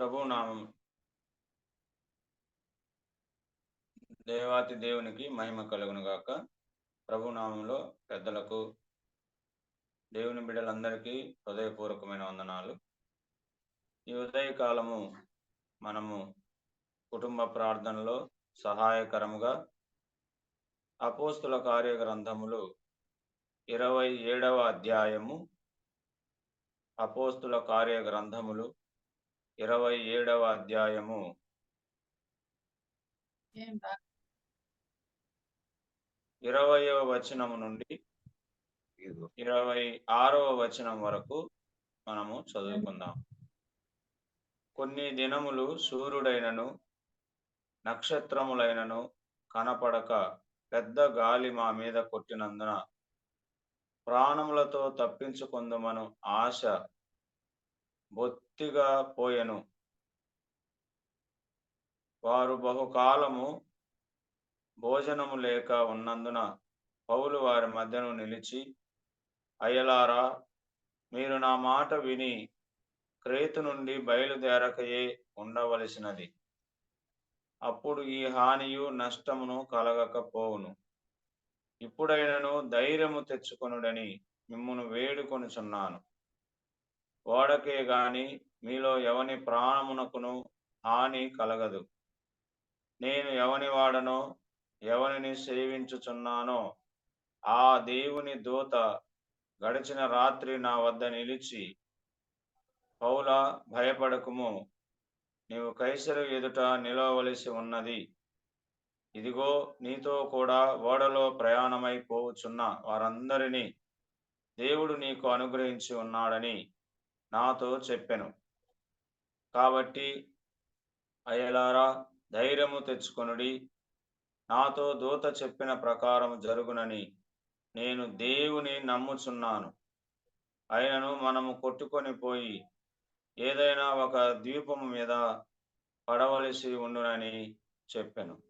ప్రభు నామం దేవాతి దేవునికి మహిమ కలుగును గాక. ప్రభు నామంలో పెద్దలకు దేవుని బిడ్డలందరికీ హృదయపూర్వకమైన వందనాలు. ఈ ఉదయకాలము మనము కుటుంబ ప్రార్థనలో సహాయకరముగా అపోస్తుల కార్య గ్రంథములు ఇరవై ఏడవ అధ్యాయము అపోస్తుల కార్య గ్రంథములు ఇరవై ఏడవ అధ్యాయము ఇరవయవ వచనము నుండి ఇరవై ఆరవ వచనం వరకు మనము చదువుకుందాం. కొన్ని దినములు సూర్యుడైనను నక్షత్రములైనను కనపడక పెద్ద గాలి మా మీద కొట్టినందున ప్రాణములతో తప్పించుకుందుమను ఆశ బొత్తిగా పోయెను. వారు బహుకాలము భోజనము లేక ఉన్నందున పౌలు వారి మధ్యను నిలిచి అయ్యలారా మీరు నా మాట విని క్రేతు నుండి బయలుదేరకయే ఉండవలసినది. అప్పుడు ఈ హానియు నష్టమును కలగకపోవును. ఇప్పుడైనను ధైర్యము తెచ్చుకొనుడని మిమ్మును వేడుకొనుచున్నాను. ఓడకే గాని మీలో ఎవని ప్రాణమునకును హాని కలగదు. నేను ఎవని వాడనో ఎవరిని సేవించుచున్నానో ఆ దేవుని దూత గడిచిన రాత్రి నా వద్ద నిలిచి పౌల భయపడకుము. నీవు కైసరు ఎదుట నిలవలసి ఉన్నది. ఇదిగో నీతో కూడా ఓడలో ప్రయాణమైపోవచ్చున్న వారందరినీ దేవుడు నీకు అనుగ్రహించి ఉన్నాడని నాతో చెప్పెను. కాబట్టి అయ్యలారా ధైర్యము తెచ్చుకొనుడి. నాతో దూత చెప్పిన ప్రకారం జరుగునని నేను దేవుని నమ్ముచున్నాను. ఆయనను మనము కొట్టుకొని పోయి ఏదైనా ఒక ద్వీపము మీద పడవలసి ఉండునని చెప్పాను.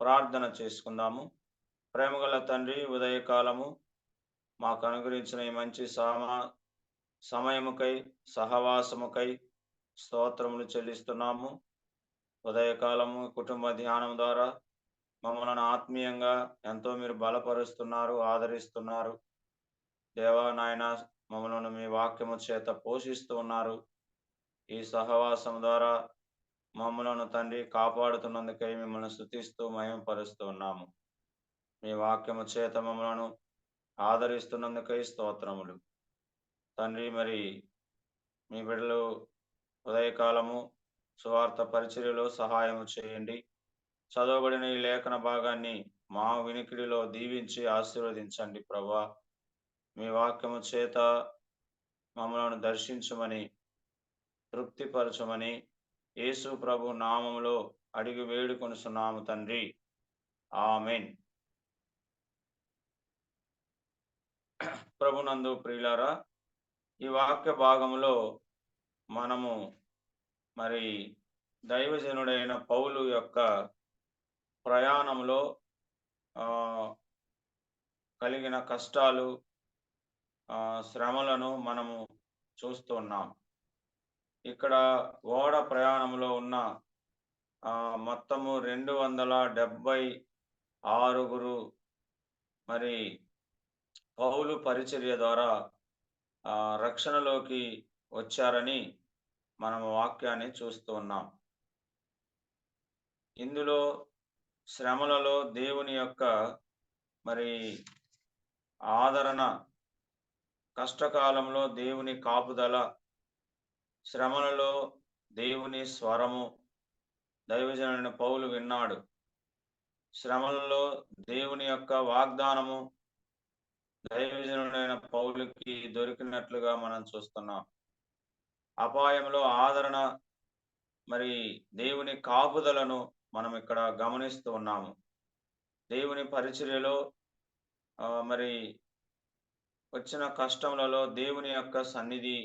ప్రార్థన చేసుకుందాము. ప్రేమగల తండ్రి ఉదయకాలము మాకు అనుగ్రహించిన ఈ మంచి సమా సమయముకై సహవాసముకై స్తోత్రములు చెల్లిస్తున్నాము. ఉదయకాలము కుటుంబ ధ్యానం ద్వారా మమ్మల్ని ఆత్మీయంగా ఎంతో మీరు బలపరుస్తున్నారు ఆదరిస్తున్నారు. దేవా నాయన మమ్మల్ని మీ వాక్యము చేత పోషిస్తూ ఉన్నారు. ఈ సహవాసం ద్వారా మమ్మలను తండ్రి కాపాడుతున్నందుకై మిమ్మల్ని స్థుతిస్తూ మహిమపరుస్తూ ఉన్నాము. మీ వాక్యము చేత మమ్మలను ఆదరిస్తున్నందుకై స్తోత్రములు. తండ్రి మరి మీ బిడ్డలు ఉదయకాలము సువార్త పరిచర్యలో సహాయము చేయండి. చదవబడిన ఈ లేఖన భాగాన్ని మా వినికిడిలో దీవించి ఆశీర్వదించండి ప్రభా. మీ వాక్యము చేత మమ్మల్ని దర్శించమని తృప్తిపరచమని యేసు ప్రభు నామములో అడిగి వేడుకొనుచున్నాము తండ్రి. ఆమెన్. ప్రభునందు ప్రియులారా ఈ వాక్య భాగంలో మనము మరి దైవజనుడైన పౌలు యొక్క ప్రయాణంలో కలిగిన కష్టాలు శ్రమలను మనము చూస్తున్నాం ఇక్కడ ఓడ ప్రయాణంలో ఉన్న మొత్తము రెండు వందల డెబ్బై ఆరుగురు మరి పౌలు పరిచర్య ద్వారా రక్షణలోకి వచ్చారని మనం వాక్యాన్ని చూస్తూ ఉన్నాం. ఇందులో శ్రమలలో దేవుని యొక్క మరి ఆదరణ కష్టకాలంలో దేవుని కాపుదల శ్రమలలో దేవుని స్వరము దైవజనుడైన పౌలు విన్నాడు. శ్రమలలో దేవుని యొక్క వాగ్దానము దైవజనుడైన పౌలుకి దొరికినట్లుగా మనం చూస్తున్నాం. అపాయంలో ఆదరణ మరి దేవుని కాపుదలను మనం ఇక్కడ గమనిస్తూ ఉన్నాము. దేవుని పరిచర్యలో మరి వచ్చిన కష్టములలో దేవుని యొక్క సన్నిధి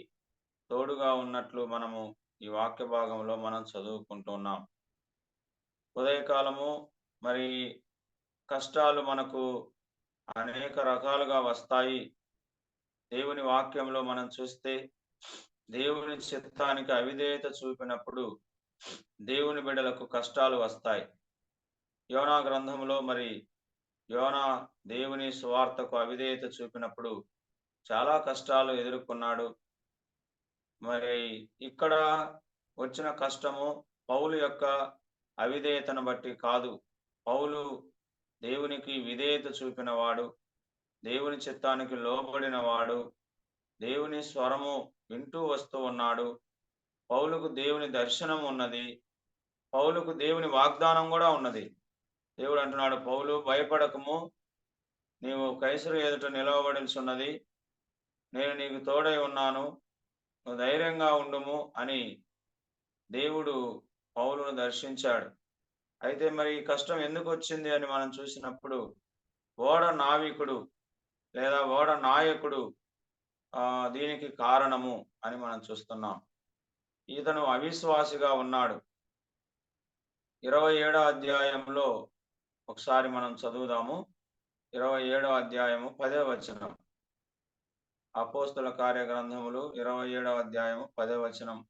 తోడుగా ఉన్నట్లు మనము ఈ వాక్య భాగంలో మనం చదువుకుంటున్నాం ఉదయకాలము మరి కష్టాలు మనకు అనేక రకాలుగా వస్తాయి. దేవుని వాక్యంలో మనం చూస్తే దేవుని చిత్తానికి అవిధేయత చూపినప్పుడు దేవుని బిడ్డలకు కష్టాలు వస్తాయి. యోనా గ్రంథంలో మరి యోనా దేవుని స్వార్థకు అవిధేయత చూపినప్పుడు చాలా కష్టాలు ఎదుర్కొన్నాడు. మరి ఇక్కడ వచ్చిన కష్టము పౌలు యొక్క అవిధేయతను బట్టి కాదు. పౌలు దేవునికి విధేయత చూపినవాడు దేవుని చిత్తానికి లోబడిన వాడు దేవుని స్వరము వింటూ వస్తూ ఉన్నాడు. పౌలుకు దేవుని దర్శనం ఉన్నది. పౌలుకు దేవుని వాగ్దానం కూడా ఉన్నది. దేవుడు అంటున్నాడు పౌలు భయపడకము. నీవు కైసరు ఎదుట నిలవబడిల్సి ఉన్నది నేను నీకు తోడై ఉన్నాను. నువ్వు ధైర్యంగా ఉండుము అని దేవుడు పౌలును దర్శించాడు. అయితే మరి ఈ కష్టం ఎందుకు వచ్చింది అని మనం చూసినప్పుడు ఓడ నావికుడు లేదా ఓడ నాయకుడు ఆ దీనికి కారణము అని మనం చూస్తున్నాం. ఇతను అవిశ్వాసిగా ఉన్నాడు. ఇరవై ఏడో అధ్యాయంలో ఒకసారి మనం చదువుదాము. ఇరవై ఏడో అధ్యాయము పదే వచనం. అపోస్తుల కార్యగ్రంథములు ఇరవై ఏడవ అధ్యాయము పదే వచనం.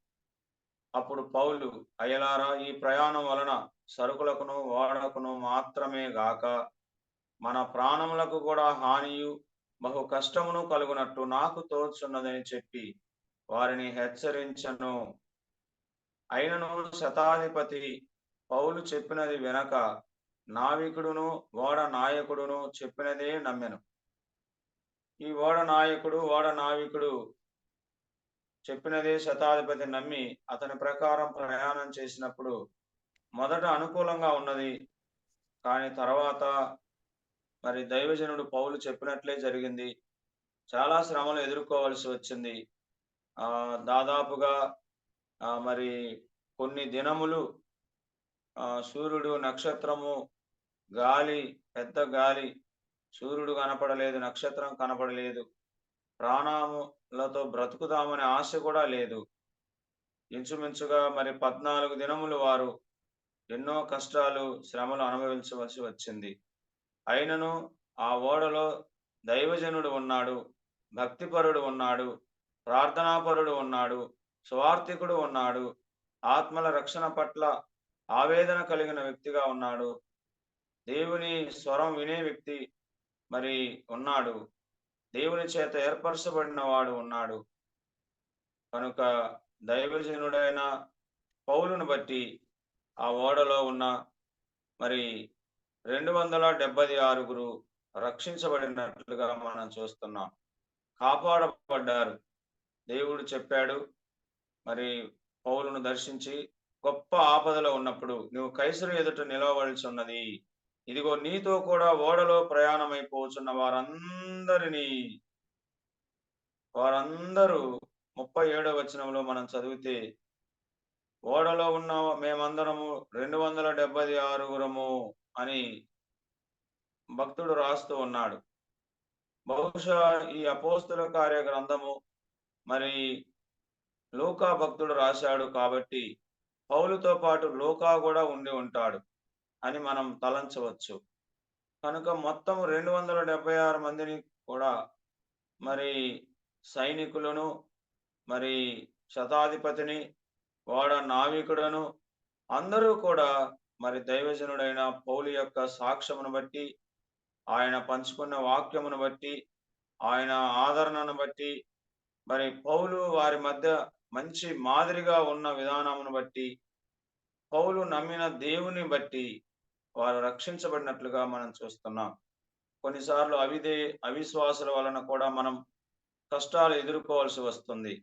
అప్పుడు పౌలు అయలారా ఈ ప్రయాణం వలన సరుకులకును ఓడకును మాత్రమే గాక మన ప్రాణములకు కూడా హానియు బహు కష్టమును కలుగునట్టు నాకు తోచున్నదని చెప్పి వారిని హెచ్చరించను. అయినను శతాధిపతి పౌలు చెప్పినది వెనక నావికుడును ఓడ నాయకుడును చెప్పినదే నమ్మెను. ఈ ఓడ నాయకుడు ఓడ నావికుడు చెప్పినదే శతాధిపతి నమ్మి అతని ప్రకారం ప్రయాణం చేసినప్పుడు మొదట అనుకూలంగా ఉన్నది. కానీ తర్వాత మరి దైవజనుడు పౌలు చెప్పినట్లే జరిగింది. చాలా శ్రమలు ఎదుర్కోవాల్సి వచ్చింది. దాదాపుగా మరి కొన్ని దినములు సూర్యుడు నక్షత్రము గాలి పెద్ద గాలి సూర్యుడు కనపడలేదు నక్షత్రం కనపడలేదు. ప్రాణములతో బ్రతుకుదామనే ఆశ కూడా లేదు. ఇంచుమించుగా మరి పద్నాలుగు దినములు వారు ఎన్నో కష్టాలు శ్రమలు అనుభవించవలసి వచ్చింది. అయినను ఆ ఓడలో దైవజనుడు ఉన్నాడు భక్తిపరుడు ఉన్నాడు ప్రార్థనాపరుడు ఉన్నాడు స్వార్థికుడు ఉన్నాడు ఆత్మల రక్షణ పట్ల ఆవేదన కలిగిన వ్యక్తిగా ఉన్నాడు దేవుని స్వరం వినే వ్యక్తి మరి ఉన్నాడు దేవుని చేత ఏర్పరచబడిన వాడు ఉన్నాడు. కనుక దైవజనుడైన పౌలును బట్టి ఆ ఓడలో ఉన్న మరి రెండు వందల డెబ్బై ఆరుగురు రక్షించబడినట్లుగా మనం చూస్తున్నాం. కాపాడబడ్డారు. దేవుడు చెప్పాడు. మరి పౌలను దర్శించి గొప్ప ఆపదలో ఉన్నప్పుడు నువ్వు కైసరు ఎదుట నిలవవలసి ఉన్నది ఇదిగో నీతో కూడా ఓడలో ప్రయాణమైపోతున్న వారందరినీ వారందరూ ముప్పై ఏడవ వచనంలో మనం చదివితే ఓడలో ఉన్న మేమందరము రెండు వందల డెబ్బై ఆరుగురము అని భక్తుడు రాస్తూ ఉన్నాడు. బహుశా ఈ అపోస్తుల కార్య గ్రంథము మరి లోకా భక్తుడు రాశాడు కాబట్టి పౌలుతో పాటు లోకా కూడా ఉండి ఉంటాడు అని మనం తలంచవచ్చు. కనుక మొత్తం రెండు వందల డెబ్బై ఆరు మందిని కూడా మరి సైనికులను మరి శతాధిపతిని వాడ నావికుడను అందరూ కూడా మరి దైవజనుడైన పౌలు యొక్క సాక్ష్యమును బట్టి ఆయన పంచుకున్న వాక్యమును బట్టి ఆయన ఆదరణను బట్టి మరి పౌలు వారి మధ్య మంచి మాదిరిగా ఉన్న విధానమును బట్టి పౌలు నమ్మిన దేవుని బట్టి వారు రక్షించబడినట్లుగా మనం చూస్తున్నాం. కొన్నిసార్లు అవిదే అవిశ్వాసుల వలన కూడా మనం కష్టాలు ఎదుర్కోవాల్సి వస్తుంది.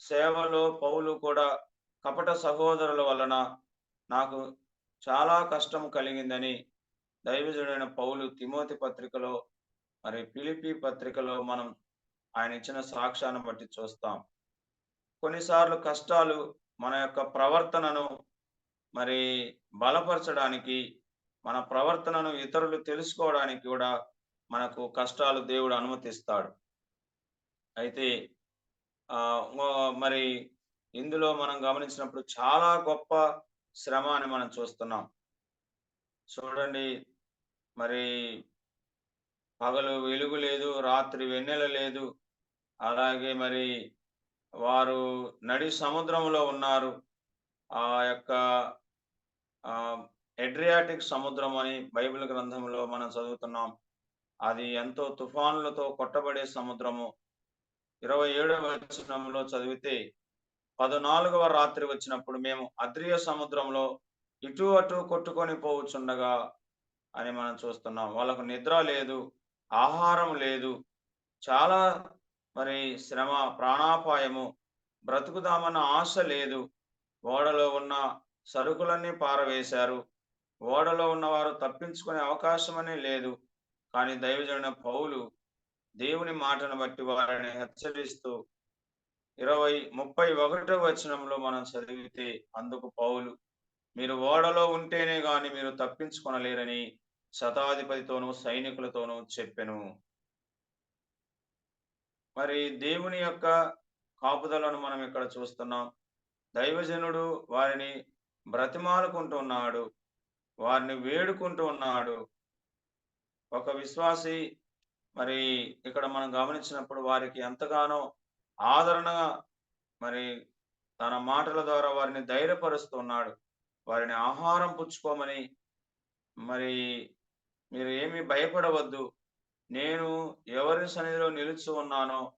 సేవలో పౌలు కూడా కపట సహోదరుల వలన నాకు చాలా కష్టం కలిగిందని దైవజుడైన పౌలు తిమోతి పత్రికలో మరి పిలిపి పత్రికలో మనం ఆయన ఇచ్చిన సాక్ష్యాన్ని బట్టి చూస్తాం. కొన్నిసార్లు కష్టాలు మన యొక్క ప్రవర్తనను మరి బలపరచడానికి మన ప్రవర్తనను ఇతరులు తెలుసుకోవడానికి కూడా మనకు కష్టాలు దేవుడు అనుమతిస్తాడు. అయితే మరి ఇందులో మనం గమనించినప్పుడు చాలా గొప్ప శ్రమ అని మనం చూస్తున్నాం. చూడండి మరి పగలు వెలుగు లేదు రాత్రి వెన్నెల లేదు అలాగే మరి వారు నడి సముద్రంలో ఉన్నారు. ఆ యొక్క ఎడ్రియాటిక్ సముద్రం అని బైబిల్ గ్రంథంలో మనం చదువుతున్నాం. అది ఎంతో తుఫానులతో కొట్టబడే సముద్రము. ఇరవై ఏడవ వచనంలో చదివితే పదనాలుగవ రాత్రి వచ్చినప్పుడు మేము అద్రియ సముద్రంలో ఇటు అటు కొట్టుకొని పోవచ్చుండగా అని మనం చూస్తున్నాం. వాళ్ళకు నిద్ర లేదు ఆహారం లేదు చాలా మరి శ్రమ ప్రాణాపాయము బ్రతుకుదామన్న ఆశ లేదు. ఓడలో ఉన్న సరుకులన్నీ పారవేశారు. ఓడలో ఉన్నవారు తప్పించుకునే అవకాశమనే లేదు. కానీ దైవజన పౌలు దేవుని మాటను బట్టి వారిని హెచ్చరిస్తూ ఇరవై ముప్పై ఒకటో వచనంలో మనం చదివితే అందుకు పౌలు మీరు ఓడలో ఉంటేనే గాని మీరు తప్పించుకొనలేరని శతాధిపతితోనూ సైనికులతోనూ చెప్పెను. మరి దేవుని యొక్క కాపుదలను మనం ఇక్కడ చూస్తున్నాం. దైవజనుడు వారిని బ్రతిమాలుకుంటున్నాడు వారిని వేడుకుంటూ ఉన్నాడు ఒక విశ్వాసి మరి ఇక్కడ మనం గమనించినప్పుడు వారికి ఎంతగానో ఆదరణ మరి తన మాటల ద్వారా వారిని ధైర్యపరుస్తున్నాడు. వారిని ఆహారం పుచ్చుకోమని మరి మీరు ఏమి భయపడవద్దు. నేను ఎవరి సన్నిధిలో నిలుచు ఉన్నానో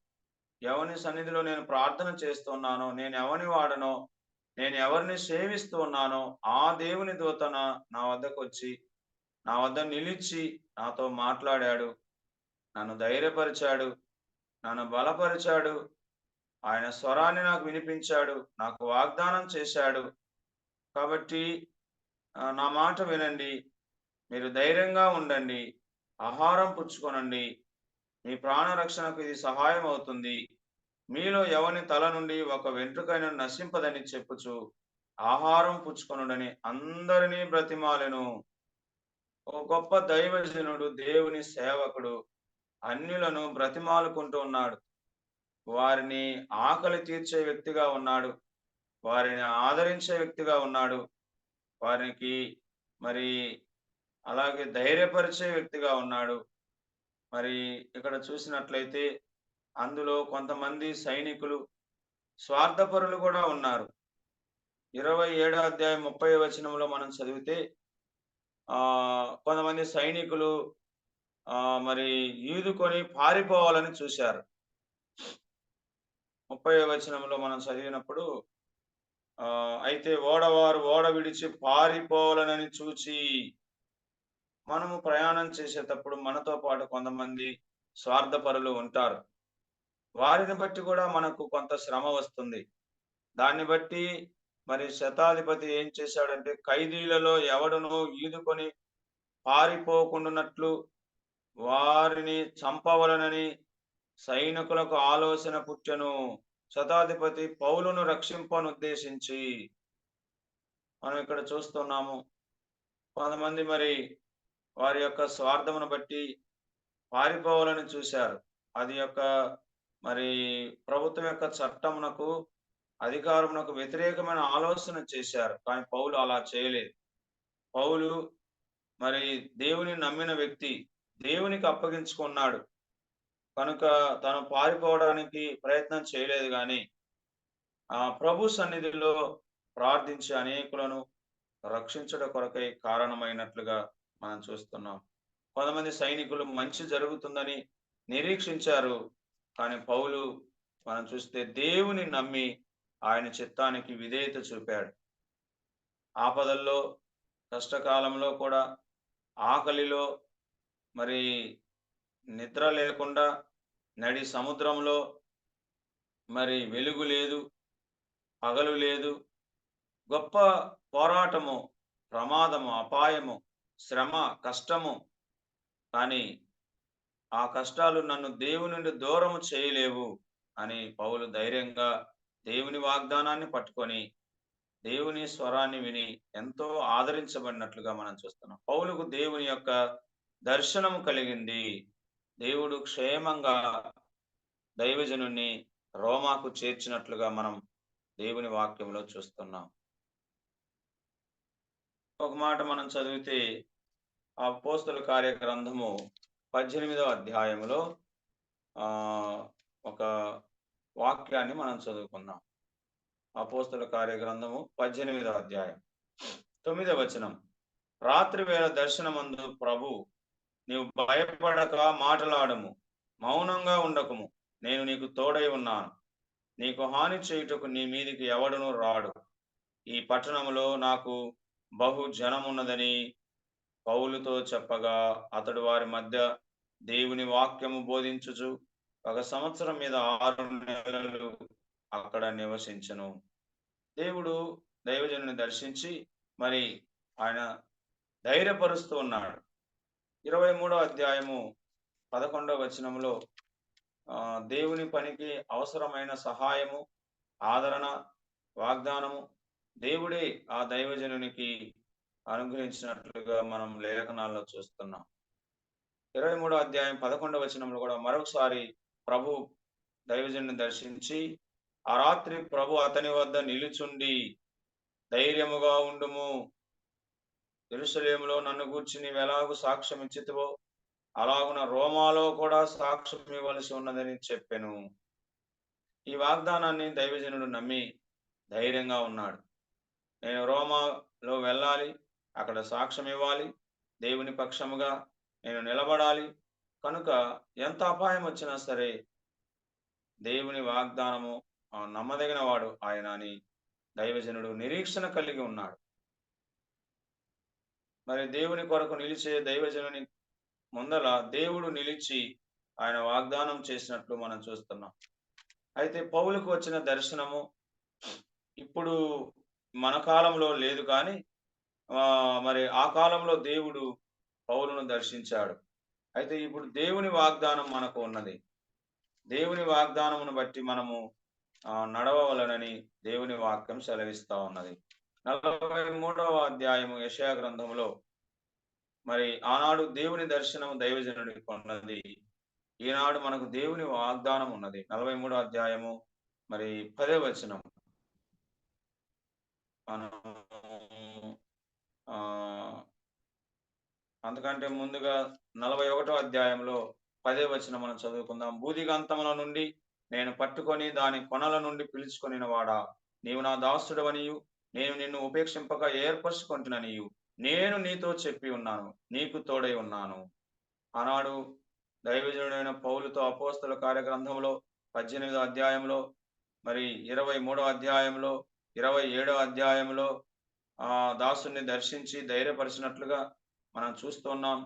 ఎవరి సన్నిధిలో నేను ప్రార్థన చేస్తున్నానో నేను ఎవరిని వాడనో నేను ఎవరిని సేవిస్తూ ఉన్నానో ఆ దేవుని దూతన నా వద్దకు వచ్చి నా వద్ద నిలిచి నాతో మాట్లాడాడు. నన్ను ధైర్యపరిచాడు. నన్ను బలపరిచాడు. ఆయన స్వరాన్ని నాకు వినిపించాడు నాకు వాగ్దానం చేశాడు. కాబట్టి నా మాట వినండి మీరు ధైర్యంగా ఉండండి ఆహారం పుచ్చుకొనండి మీ ప్రాణరక్షణకు ఇది సహాయం అవుతుంది. మీలో ఎవని తల నుండి ఒక వెంట్రుకైన నశింపదని చెప్పుచు ఆహారం పుచ్చుకొనుడని అందరినీ బ్రతిమాలెను. ఓ గొప్ప దైవజనుడు దేవుని సేవకుడు అన్యులను బ్రతిమాలుకుంటూ ఉన్నాడు. వారిని ఆకలి తీర్చే వ్యక్తిగా ఉన్నాడు. వారిని ఆదరించే వ్యక్తిగా ఉన్నాడు. వారికి మరి అలాగే ధైర్యపరిచే వ్యక్తిగా ఉన్నాడు. మరి ఇక్కడ చూసినట్లయితే అందులో కొంతమంది సైనికులు స్వార్థపరులు కూడా ఉన్నారు. ఇరవై ఏడో అధ్యాయం ముప్పై వచనంలో మనం చదివితే ఆ కొంతమంది సైనికులు ఆ మరి ఈదుకొని పారిపోవాలని చూశారు. ముప్పై వచనంలో మనం చదివినప్పుడు ఆ అయితే ఓడవారు ఓడ విడిచి పారిపోవాలనని చూచి మనము ప్రయాణం చేసేటప్పుడు మనతో పాటు కొంతమంది స్వార్థపరులు ఉంటారు. వారిని బట్టి కూడా మనకు కొంత శ్రమ వస్తుంది. దాన్ని బట్టి మరి శతాధిపతి ఏం చేశాడంటే ఖైదీలలో ఎవడనో ఈదుకొని పారిపోకుండానట్లు వారిని చంపవలనని సైనికులకు ఆలోచన పుట్టెను. శతాధిపతి పౌలును రక్షింపనుద్దేశించి మనం ఇక్కడ చూస్తున్నాము. కొంతమంది మరి వారి యొక్క స్వార్థమును బట్టి పారిపోవాలని చూశారు. అది యొక్క మరి ప్రభుత్వం యొక్క చట్టమునకు అధికారమునకు వ్యతిరేకమైన ఆలోచన చేశారు. కానీ పౌలు అలా చేయలేదు. పౌలు మరి దేవుని నమ్మిన వ్యక్తి దేవునికి అప్పగించుకున్నాడు. కనుక తను పారిపోవడానికి ప్రయత్నం చేయలేదు కానీ ఆ ప్రభు సన్నిధిలో ప్రార్థించి అనేకులను రక్షించడం కొరకై కారణమైనట్లుగా మనం చూస్తున్నాం. కొంతమంది సైనికులు మంచి జరుగుతుందని నిరీక్షించారు కానీ పౌలు మనం చూస్తే దేవుని నమ్మి ఆయన చిత్తానికి విధేయత చూపాడు. ఆపదల్లో కష్టకాలంలో కూడా ఆకలిలో మరి నిద్ర లేకుండా నడి సముద్రంలో మరి వెలుగు లేదు పగలు లేదు. గొప్ప పోరాటము ప్రమాదము అపాయము శ్రమ కష్టము. కానీ ఆ కష్టాలు నన్ను దేవుని నుండి దూరము చేయలేవు అని పౌలు ధైర్యంగా దేవుని వాగ్దానాన్ని పట్టుకొని దేవుని స్వరాన్ని విని ఎంతో ఆదరించబడినట్లుగా మనం చూస్తున్నాం. పౌలుకు దేవుని యొక్క దర్శనం కలిగింది. దేవుడు క్షేమంగా దైవజనుణ్ణి రోమాకు చేర్చినట్లుగా మనం దేవుని వాక్యంలో చూస్తున్నాం. ఒక మాట మనం చదివితే ఆ పోస్తుల కార్యగ్రంథము పద్దెనిమిదవ అధ్యాయంలో ఆ ఒక వాక్యాన్ని మనం చదువుకుందాం. అపోస్తుల పోస్తుల కార్యగ్రంథము పద్దెనిమిదవ అధ్యాయం. తొమ్మిదవ వచనం. రాత్రి వేళ దర్శనమందు ప్రభు నీవు భయపడక మాటలాడము మౌనంగా ఉండకము. నేను నీకు తోడై ఉన్నాను. నీకు హాని చేయుటకు నీ మీదికి ఎవడును రాడు. ఈ పట్టణంలో నాకు బహు జనమున్నదని పౌలుతో చెప్పగా అతడు వారి మధ్య దేవుని వాక్యము బోధించుచు ఒక సంవత్సరం మీద ఆరు నెలలు అక్కడ నివసించను. దేవుడు దైవజనుని దర్శించి మరి ఆయన ధైర్యపరుస్తూ ఉన్నాడు. ఇరవై మూడో అధ్యాయము పదకొండవ వచనంలో దేవుని పనికి అవసరమైన సహాయము ఆదరణ వాగ్దానము దేవుడే ఆ దైవజనునికి అనుగ్రహించినట్లుగా మనం లేఖనాల్లో చూస్తున్నాం. ఇరవై మూడో అధ్యాయం పదకొండవ వచనంలో కూడా మరొకసారి ప్రభు దైవజను దర్శించి ఆ రాత్రి ప్రభు అతని వద్ద నిలుచుండి ధైర్యముగా ఉండుము ఎరుసలేములో నన్ను గూర్చి నీవు ఎలాగూ సాక్ష్యం ఇచ్చితివో అలాగున రోమాలో కూడా సాక్ష్యం ఇవ్వవలసి ఉన్నదని చెప్పాను. ఈ వాగ్దానాన్ని దైవజనుడు నమ్మి ధైర్యంగా ఉన్నాడు. నేను రోమాలో వెళ్ళాలి అక్కడ సాక్ష్యం ఇవ్వాలి దేవుని పక్షముగా నేను నిలబడాలి. కనుక ఎంత అపాయం వచ్చినా సరే దేవుని వాగ్దానము నమ్మదగిన వాడు ఆయన అని దైవజనుడు నిరీక్షణ కలిగి ఉన్నాడు. మరి దేవుని కొరకు నిలిచే దైవజనుని ముందల దేవుడు నిలిచి ఆయన వాగ్దానం చేసినట్లు మనం చూస్తున్నాం. అయితే పౌలకు వచ్చిన దర్శనము ఇప్పుడు మన కాలంలో లేదు కానీ మరి ఆ కాలంలో దేవుడు పౌలను దర్శించాడు. అయితే ఇప్పుడు దేవుని వాగ్దానం మనకు ఉన్నది. దేవుని వాగ్దానమును బట్టి మనము నడవవలనని దేవుని వాక్యం సెలవిస్తా ఉన్నది. నలభై మూడవ అధ్యాయము యశయా గ్రంథంలో మరి ఆనాడు దేవుని దర్శనం దైవజనుడికి ఉన్నది ఈనాడు మనకు దేవుని వాగ్దానం ఉన్నది. నలభై మూడో అధ్యాయము మరి పదే వచనం. అంతకంటే ముందుగా నలభై ఒకటో అధ్యాయంలో పదే వచనం మనం చదువుకుందాం. బూదిగంతముల నుండి నేను పట్టుకొని దాని కొనల నుండి పిలుచుకొనిన వాడా? నీవు నా దాసుడవనియు నేను నిన్ను ఉపేక్షింపక ఏర్పరచుకుంటున్ననియు నేను నీతో చెప్పి ఉన్నాను నీకు తోడై ఉన్నాను. ఆనాడు దైవజనుడైన పౌలుతో అపోస్తల కార్యగ్రంథంలో పద్దెనిమిదో అధ్యాయంలో మరి ఇరవై మూడో అధ్యాయంలో ఇరవై ఏడో అధ్యాయంలో ఆ దాసుని దర్శించి ధైర్యపరిచినట్లుగా మనం చూస్తున్నాం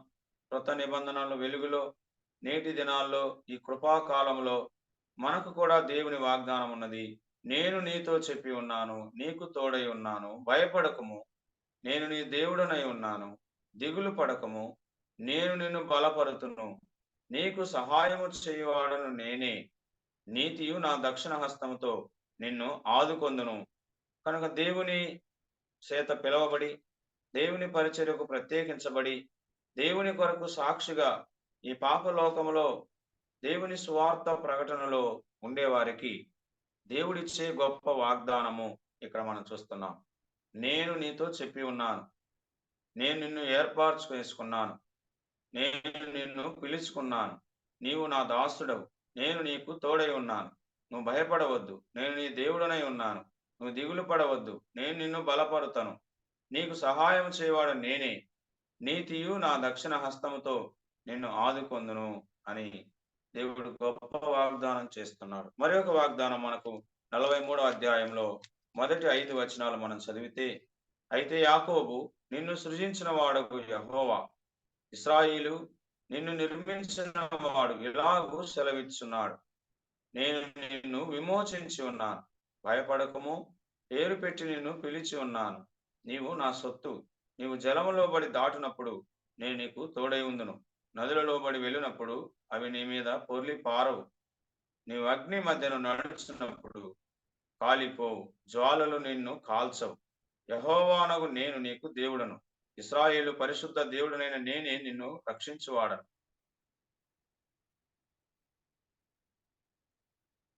కృత నిబంధనల వెలుగులో నేటి దినాల్లో ఈ కృపాకాలంలో మనకు కూడా దేవుని వాగ్దానం ఉన్నది. నేను నీతో చెప్పి ఉన్నాను నీకు తోడై ఉన్నాను భయపడకము. నేను నీ దేవుడనై ఉన్నాను దిగులు పడకము. నేను నిన్ను బలపరుతును. నీకు సహాయము చేయవాడను నేనే. నీతియు నా దక్షిణ హస్తముతో నిన్ను ఆదుకొందును. కనుక దేవుని చేత పిలవబడి దేవుని పరిచర్యకు ప్రత్యేకించబడి దేవుని కొరకు సాక్షిగా ఈ పాపలోకములో దేవుని స్వార్థ ప్రకటనలో ఉండేవారికి దేవుడిచ్చే గొప్ప వాగ్దానము ఇక్కడ మనం చూస్తున్నాం. నేను నీతో చెప్పి ఉన్నాను. నేను నిన్ను ఏర్పాటు చేసుకున్నాను నేను నిన్ను పిలుచుకున్నాను. నీవు నా దాసుడవు. నేను నీకు తోడై ఉన్నాను. నువ్వు భయపడవద్దు. నేను నీ దేవుడనై ఉన్నాను. నువ్వు దిగులు పడవద్దు. నేను నిన్ను బలపరుతాను. నీకు సహాయం చేయవాడు నేనే. నీతియు నా దక్షిణ హస్తముతో నిన్ను ఆదుకొందును అని దేవుడు గొప్ప వాగ్దానం చేస్తున్నాడు. మరి ఒక వాగ్దానం మనకు నలభై మూడో అధ్యాయంలో మొదటి ఐదు వచనాలు మనం చదివితే అయితే యాకోబు నిన్ను సృజించిన వాడు యహోవా. ఇస్రాయిలు నిన్ను నిర్మించిన వాడు ఇలాగూ సెలవిచ్చున్నాడు. నేను నిన్ను విమోచించి ఉన్నాను. భయపడకము. పేరు పెట్టి నిన్ను పిలిచి ఉన్నాను. నీవు నా సొత్తు. నీవు జలములో బడి దాటినప్పుడు నేను నీకు తోడై ఉందును. నదులలో బడి వెళ్ళినప్పుడు అవి నీ మీద పొర్లి పారవు. నీవు అగ్ని మధ్యను నడుస్తున్నప్పుడు కాలిపోవు. జ్వాలలు నిన్ను కాల్చవు. యహోవానగు నేను నీకు దేవుడను. ఇస్రాయేలు పరిశుద్ధ దేవుడనైన నేనే నిన్ను రక్షించువాడను.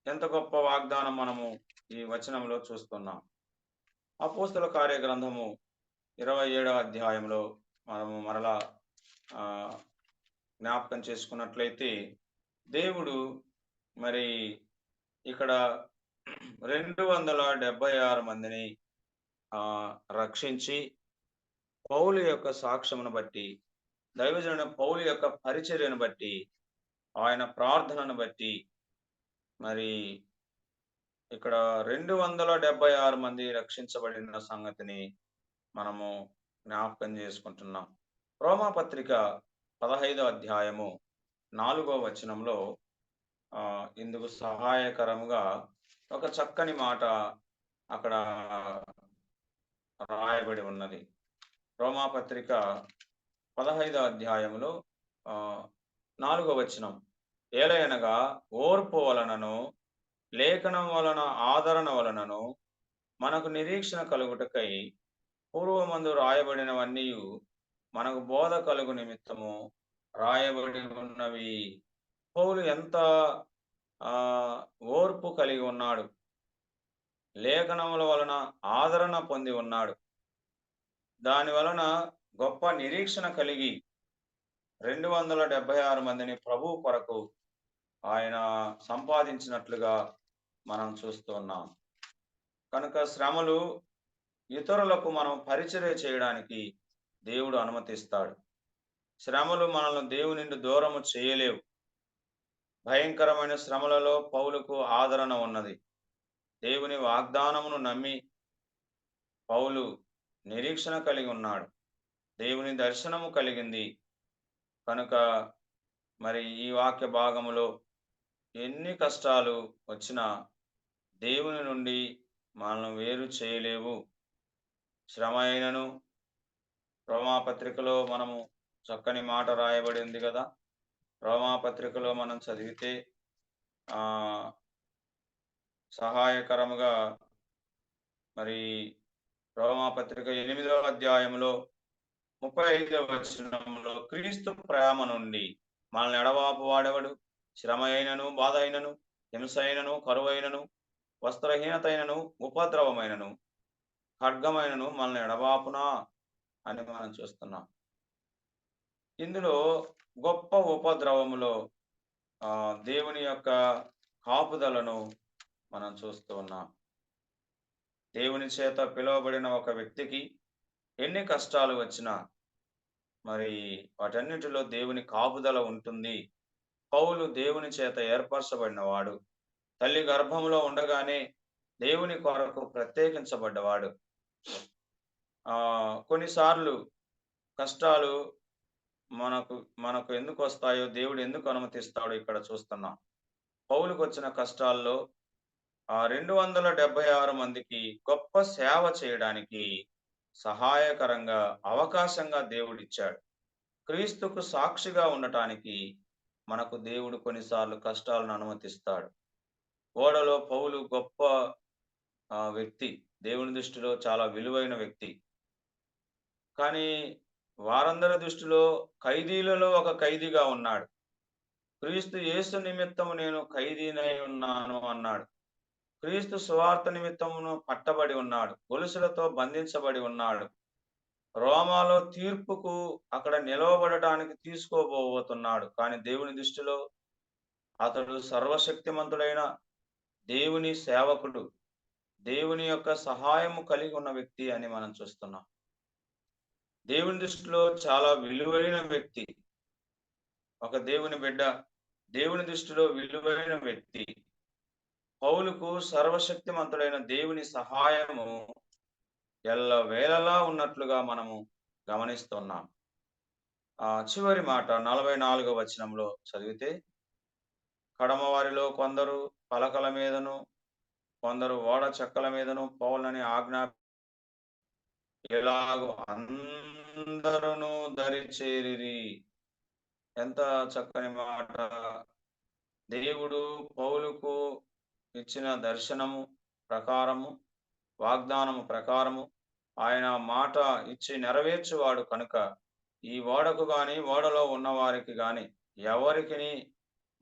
ఎంత గొప్ప వాగ్దానం మనము ఈ వచనంలో చూస్తున్నాం. అపోస్తుల కార్య గ్రంథము ఇరవై ఏడవ అధ్యాయంలో మనము మరలా జ్ఞాపకం చేసుకున్నట్లయితే దేవుడు మరి ఇక్కడ రెండు వందల డెబ్బై ఆరు మందిని రక్షించి పౌలు యొక్క సాక్ష్యమును బట్టి దైవజనుడు పౌలు యొక్క పరిచర్యను బట్టి ఆయన ప్రార్థనను బట్టి మరి ఇక్కడ రెండు వందల డెబ్బై ఆరు మంది రక్షించబడిన సంగతిని మనము జ్ఞాపకం చేసుకుంటున్నాం. రోమాపత్రిక పదహైదో అధ్యాయము నాలుగో వచనంలో ఆ ఇందుకు సహాయకరముగా ఒక చక్కని మాట అక్కడ రాయబడి ఉన్నది. రోమా పత్రిక పదహైదో అధ్యాయములో నాలుగో వచనం. ఏలయనగా ఓర్పు వలనను లేఖనం వలన ఆదరణ వలనను మనకు నిరీక్షణ కలుగుటకై పూర్వమందు రాయబడినవన్నీ మనకు బోధ కలుగు నిమిత్తము రాయబడి ఉన్నవి. పౌలు ఎంత ఓర్పు కలిగి ఉన్నాడు. లేఖనముల వలన ఆదరణ పొంది ఉన్నాడు. దాని వలన గొప్ప నిరీక్షణ కలిగి రెండు వందల డెబ్బై ఆరు మందిని ప్రభు కొరకు ఆయన సంపాదించినట్లుగా మనం చూస్తున్నాం కనుక శ్రమలు ఇతరులకు మనం పరిచర్య చేయడానికి దేవుడు అనుమతిస్తాడు. శ్రమలు మనల్ని దేవుని నుండి దూరము చేయలేవు. భయంకరమైన శ్రమలలో పౌలుకు ఆదరణ ఉన్నది. దేవుని వాగ్దానమును నమ్మి పౌలు నిరీక్షణ కలిగి ఉన్నాడు. దేవుని దర్శనము కలిగింది. కనుక మరి ఈ వాక్య భాగములో ఎన్ని కష్టాలు వచ్చినా దేవుని నుండి మనల్ని వేరు చేయలేవు. శ్రమ అయినను రోమాపత్రికలో మనము చక్కని మాట రాయబడి ఉంది కదా. రోమాపత్రికలో మనం చదివితే ఆ సహాయకరముగా మరి రోమాపత్రిక ఎనిమిదవ అధ్యాయంలో ముప్పై ఐదవ వచనంలో క్రీస్తు ప్రేమ నుండి మనల్ని ఎడవాపు వాడేవాడు? శ్రమ అయినను బాధ అయినను హింస అయినను కరువైనను వస్త్రహీనతైనను ఉపద్రవమైనను ఖడ్గమైనను మనల్ని ఎడవాపునా అని మనం చూస్తున్నాం. ఇందులో గొప్ప ఉపద్రవములో ఆ దేవుని యొక్క కాపుదలను మనం చూస్తూ ఉన్నాం. దేవుని చేత పిలువబడిన ఒక వ్యక్తికి ఎన్ని కష్టాలు వచ్చినా మరి వాటన్నిటిలో దేవుని కాపుదల ఉంటుంది. పౌలు దేవుని చేత ఏర్పరచబడినవాడు. తల్లి గర్భంలో ఉండగానే దేవుని కొరకు ప్రత్యేకించబడ్డవాడు. కొన్నిసార్లు కష్టాలు మనకు మనకు ఎందుకు వస్తాయో దేవుడు ఎందుకు అనుమతిస్తాడో ఇక్కడ చూస్తున్నాం. పౌలుకు వచ్చిన కష్టాల్లో ఆ రెండు వందల డెబ్బై ఆరు మందికి గొప్ప సేవ చేయడానికి సహాయకరంగా అవకాశంగా దేవుడిచ్చాడు క్రీస్తుకు సాక్షిగా ఉండటానికి మనకు దేవుడు కొన్నిసార్లు కష్టాలను అనుమతిస్తాడు. ఓడలో పౌలు గొప్ప వ్యక్తి దేవుని దృష్టిలో చాలా విలువైన వ్యక్తి. కానీ వారందరి దృష్టిలో ఖైదీలలో ఒక ఖైదీగా ఉన్నాడు. క్రీస్తు యేసు నిమిత్తము నేను ఖైదీనై ఉన్నాను అన్నాడు. క్రీస్తు సువార్త నిమిత్తమును పట్టబడి ఉన్నాడు. గొలుసులతో బంధించబడి ఉన్నాడు. రోమాలో తీర్పుకు అక్కడ నిలవబడటానికి తీసుకోబోతున్నాడు. కానీ దేవుని దృష్టిలో అతడు సర్వశక్తిమంతుడైన దేవుని సేవకుడు. దేవుని యొక్క సహాయము కలిగి ఉన్న వ్యక్తి అని మనం చూస్తున్నాం. దేవుని దృష్టిలో చాలా విలువైన వ్యక్తి. ఒక దేవుని బిడ్డ దేవుని దృష్టిలో విలువైన వ్యక్తి. పౌలుకు సర్వశక్తిమంతుడైన దేవుని సహాయము ఎల్ల వేళలా ఉన్నట్లుగా మనము గమనిస్తున్నాం. ఆ చివరి మాట నలభై నాలుగో వచనంలో చదివితే కడమవారిలో కొందరు పలకల మీదను కొందరు ఓడ చెక్కల మీదను పౌలని ఆజ్ఞా ఎలాగో అందరును దరిచేరిరి ఎంత చక్కని మాట. దేవుడు పౌలుకు ఇచ్చిన దర్శనము ప్రకారము వాగ్దానము ప్రకారము ఆయన మాట ఇచ్చి నెరవేర్చువాడు కనుక ఈ ఓడకు గాని ఓడలో ఉన్నవారికి కానీ గాని ఎవరికి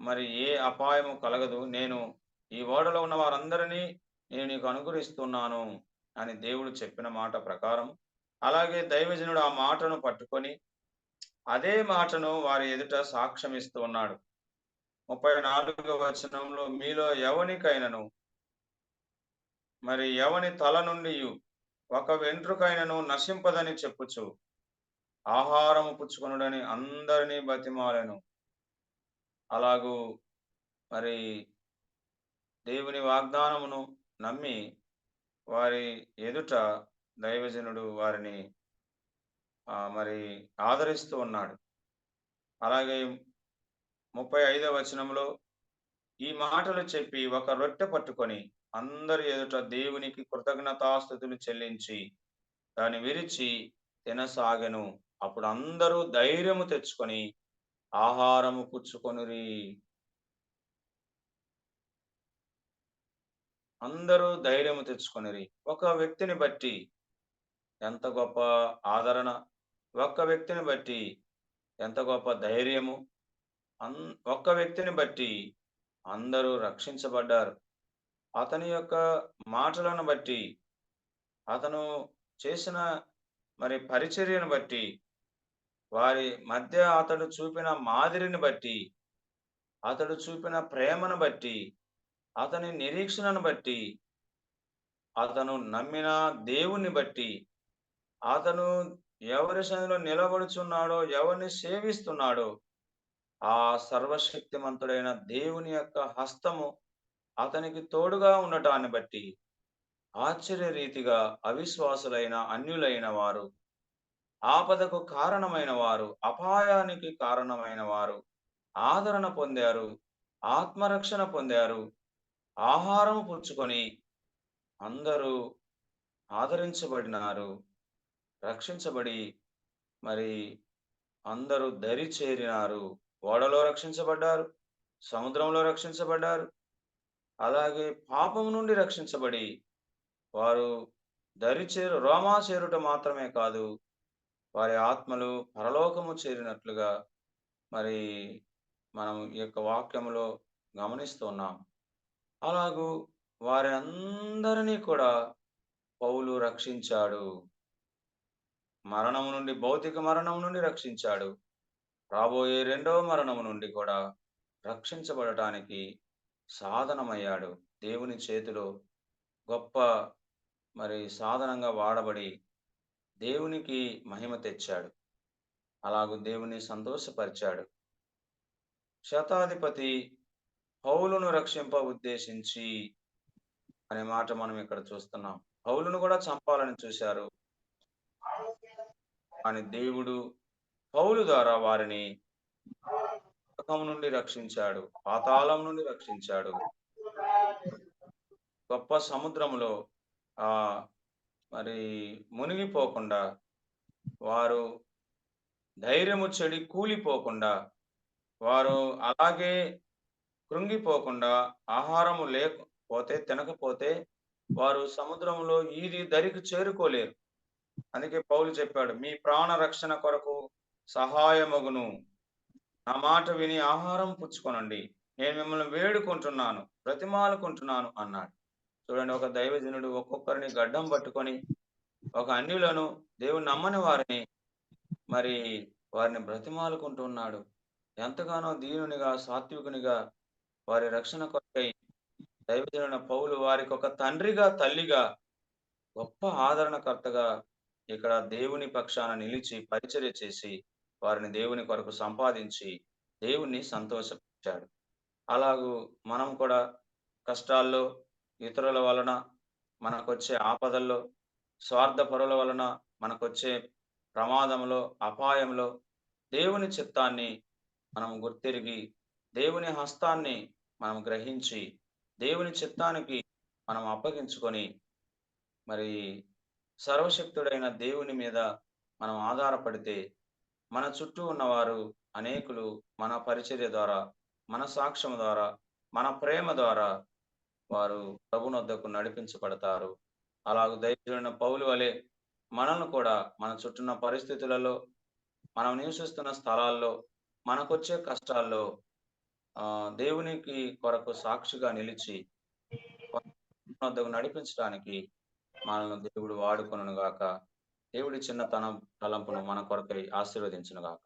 మరి ఏ అపాయము కలగదు. నేను ఈ ఓడలో ఉన్న వారందరినీ నేను నీకు అనుగ్రహిస్తున్నాను. అని దేవుడు చెప్పిన మాట ప్రకారం అలాగే దైవజనుడు ఆ మాటను పట్టుకొని అదే మాటను వారి ఎదుట సాక్ష్యం ఇస్తూ ఉన్నాడు. ముప్పై నాలుగవ వచనంలో మీలో ఎవనికైనను మరి ఎవని తల నుండి ఒక వెంట్రుకైనను నశింపదని చెప్పుచు ఆహారము పుచ్చుకొనుడని అందరినీ బతిమాలను. అలాగూ మరి దేవుని వాగ్దానమును నమ్మి వారి ఎదుట దైవజనుడు వారిని మరి ఆదరిస్తూ ఉన్నాడు. అలాగే ముప్పై ఐదవ వచనంలో ఈ మాటలు చెప్పి ఒక రొట్టె పట్టుకొని అందరి ఎదుట దేవునికి కృతజ్ఞతాస్థుతులు చెల్లించి దాన్ని విరిచి తినసాగను. అప్పుడు అందరూ ధైర్యము తెచ్చుకొని ఆహారము పుచ్చుకొనురి. అందరూ ధైర్యము తెచ్చుకొనిరి. ఒక వ్యక్తిని బట్టి ఎంత గొప్ప ఆదరణ ఒక్క వ్యక్తిని బట్టి ఎంత గొప్ప ధైర్యము అన్ ఒక్క వ్యక్తిని బట్టి అందరూ రక్షించబడ్డారు. అతని యొక్క మాటలను బట్టి అతను చేసిన మరి పరిచర్యను బట్టి వారి మధ్య అతడు చూపిన మాదిరిని బట్టి అతడు చూపిన ప్రేమను బట్టి అతని నిరీక్షణను బట్టి అతను నమ్మిన దేవుని బట్టి అతను ఎవరి శైలిలో నిలబడుచున్నాడో ఎవరిని సేవిస్తున్నాడో ఆ సర్వశక్తిమంతుడైన దేవుని యొక్క హస్తము అతనికి తోడుగా ఉండటాన్ని బట్టి ఆశ్చర్య రీతిగా అవిశ్వాసులైన అన్యులైన వారు ఆపదకు కారణమైన వారు అపాయానికి కారణమైన వారు ఆదరణ పొందారు ఆత్మరక్షణ పొందారు ఆహారం పుచ్చుకొని అందరూ ఆదరించబడినారు రక్షించబడి మరి అందరూ దరి చేరినారు. ఓడలో రక్షించబడ్డారు సముద్రంలో రక్షించబడ్డారు. అలాగే పాపం నుండి రక్షించబడి వారు దరి చేరు రోమా చేరుట మాత్రమే కాదు వారి ఆత్మలు పరలోకము చేరినట్లుగా మరి మనం ఈ యొక్క వాక్యములో గమనిస్తున్నాం అలాగూ వారి అందరినీ కూడా పౌలు రక్షించాడు. మరణం నుండి భౌతిక మరణం నుండి రక్షించాడు. రాబోయే రెండవ మరణం నుండి కూడా రక్షించబడటానికి సాధనమయ్యాడు. దేవుని చేతిలో గొప్ప మరి సాధనంగా వాడబడి దేవునికి మహిమ తెచ్చాడు. అలాగూ దేవుని సంతోషపరిచాడు. శతాధిపతి పౌలును రక్షింప ఉద్దేశించి అనే మాట మనం ఇక్కడ చూస్తున్నాం. పౌలును కూడా చంపాలని చూశారు. అని దేవుడు పౌలు ద్వారా వారిని నుండి రక్షించాడు. పాతాళం నుండి రక్షించాడు. గొప్ప సముద్రములో ఆ మరి మునిగిపోకుండా వారు ధైర్యము చెడి కూలిపోకుండా వారు అలాగే కృంగిపోకుండా ఆహారము లేకపోతే తినకపోతే వారు సముద్రంలో ఈది దరికి చేరుకోలేరు. అందుకే పౌలు చెప్పాడు మీ ప్రాణ రక్షణ కొరకు సహాయమగును. నా మాట విని ఆహారం పుచ్చుకొనండి. నేను మిమ్మల్ని వేడుకుంటున్నాను బ్రతిమాలుకుంటున్నాను అన్నాడు. చూడండి ఒక దైవజనుడు ఒక్కొక్కరిని గడ్డం పట్టుకొని ఒక అన్యులను దేవుని నమ్మని వారిని మరి వారిని బ్రతిమాలుకుంటున్నాడు. ఎంతగానో దీనునిగా సాత్వికునిగా వారి రక్షణ కొరకై దైవజనుడైన పౌలు వారికి ఒక తండ్రిగా తల్లిగా గొప్ప ఆదరణకర్తగా ఇక్కడ దేవుని పక్షాన నిలిచి పరిచర్య చేసి వారిని దేవుని కొరకు సంపాదించి దేవుణ్ణి సంతోషపరిచాడు అలాగూ మనం కూడా కష్టాల్లో ఇతరుల వలన మనకొచ్చే ఆపదల్లో స్వార్థపరుల వలన మనకొచ్చే ప్రమాదంలో అపాయంలో దేవుని చిత్తాన్ని మనం గుర్తిరిగి దేవుని హస్తాన్ని మనం గ్రహించి దేవుని చిత్తానికి మనం అప్పగించుకొని మరి సర్వశక్తుడైన దేవుని మీద మనం ఆధారపడితే మన చుట్టూ ఉన్నవారు అనేకులు మన పరిచర్య ద్వారా మన సాక్ష్యం ద్వారా మన ప్రేమ ద్వారా వారు ప్రభునొద్దకు నడిపించబడతారు. అలాగ దైవజుడైన పౌలు వలె మనల్ని కూడా మన చుట్టున్న పరిస్థితులలో మనం నివసిస్తున్న స్థలాల్లో మనకొచ్చే కష్టాల్లో దేవునికి కొరకు సాక్షిగా నిలిచి వద్దకు నడిపించడానికి మనల్ని దేవుడు వాడుకొను గాక దేవుడి చిన్న తన తలంపును మన కొరకై ఆశీర్వదించను గాక